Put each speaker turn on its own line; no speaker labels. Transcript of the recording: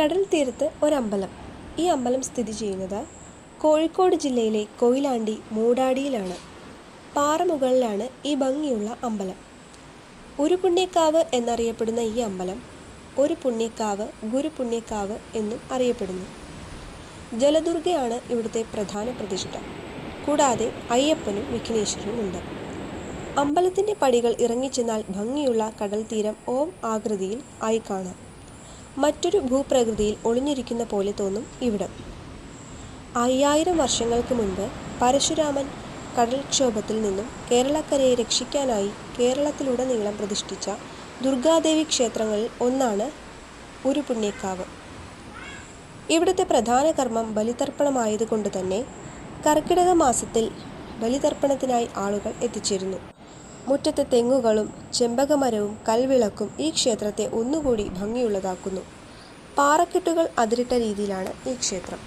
കടൽ തീരത്ത് ഒരമ്പലം. ഈ അമ്പലം സ്ഥിതി ചെയ്യുന്നത് കോഴിക്കോട് ജില്ലയിലെ കൊയിലാണ്ടി മൂടാടിയിലാണ്. പാറമുകളിലാണ് ഈ ഭംഗിയുള്ള അമ്പലം. ഒരു പുണ്യക്കാവ് എന്നറിയപ്പെടുന്ന ഈ അമ്പലം ഒരു പുണ്യക്കാവ് ഗുരുപുണ്യക്കാവ് എന്നും അറിയപ്പെടുന്നു. ജലദുർഗയാണ് ഇവിടുത്തെ പ്രധാന പ്രതിഷ്ഠ. കൂടാതെ അയ്യപ്പനും വിഘ്നേശ്വരനും ഉണ്ട്. അമ്പലത്തിന്റെ പടികൾ ഇറങ്ങിച്ചെന്നാൽ ഭംഗിയുള്ള കടൽ തീരം ഓം ആകൃതിയിൽ ആയി കാണാം. മറ്റൊരു ഭൂപ്രകൃതിയിൽ ഒളിഞ്ഞിരിക്കുന്ന പോലെ തോന്നും ഇവിടം. അയ്യായിരം വർഷങ്ങൾക്ക് മുൻപ് പരശുരാമൻ കടൽക്ഷോഭത്തിൽ നിന്നും കേരളക്കരയെ രക്ഷിക്കാനായി കേരളത്തിലുടനീളം പ്രതിഷ്ഠിച്ച ദുർഗാദേവി ക്ഷേത്രങ്ങളിൽ ഒന്നാണ് ഒരു പുണ്യക്കാവ് ഇവിടുത്തെ പ്രധാന കർമ്മം ബലിതർപ്പണമായതുകൊണ്ട് തന്നെ കർക്കിടക മാസത്തിൽ ബലിതർപ്പണത്തിനായി ആളുകൾ എത്തിച്ചേരുന്നു. മുറ്റത്തെ തെങ്ങുകളും ചെമ്പകമരവും കൽവിളക്കും ഈ ക്ഷേത്രത്തെ ഒന്നുകൂടി ഭംഗിയുള്ളതാക്കുന്നു. പാറക്കെട്ടുകൾ അതിരിട്ട രീതിയിലാണ് ഈ ക്ഷേത്രം.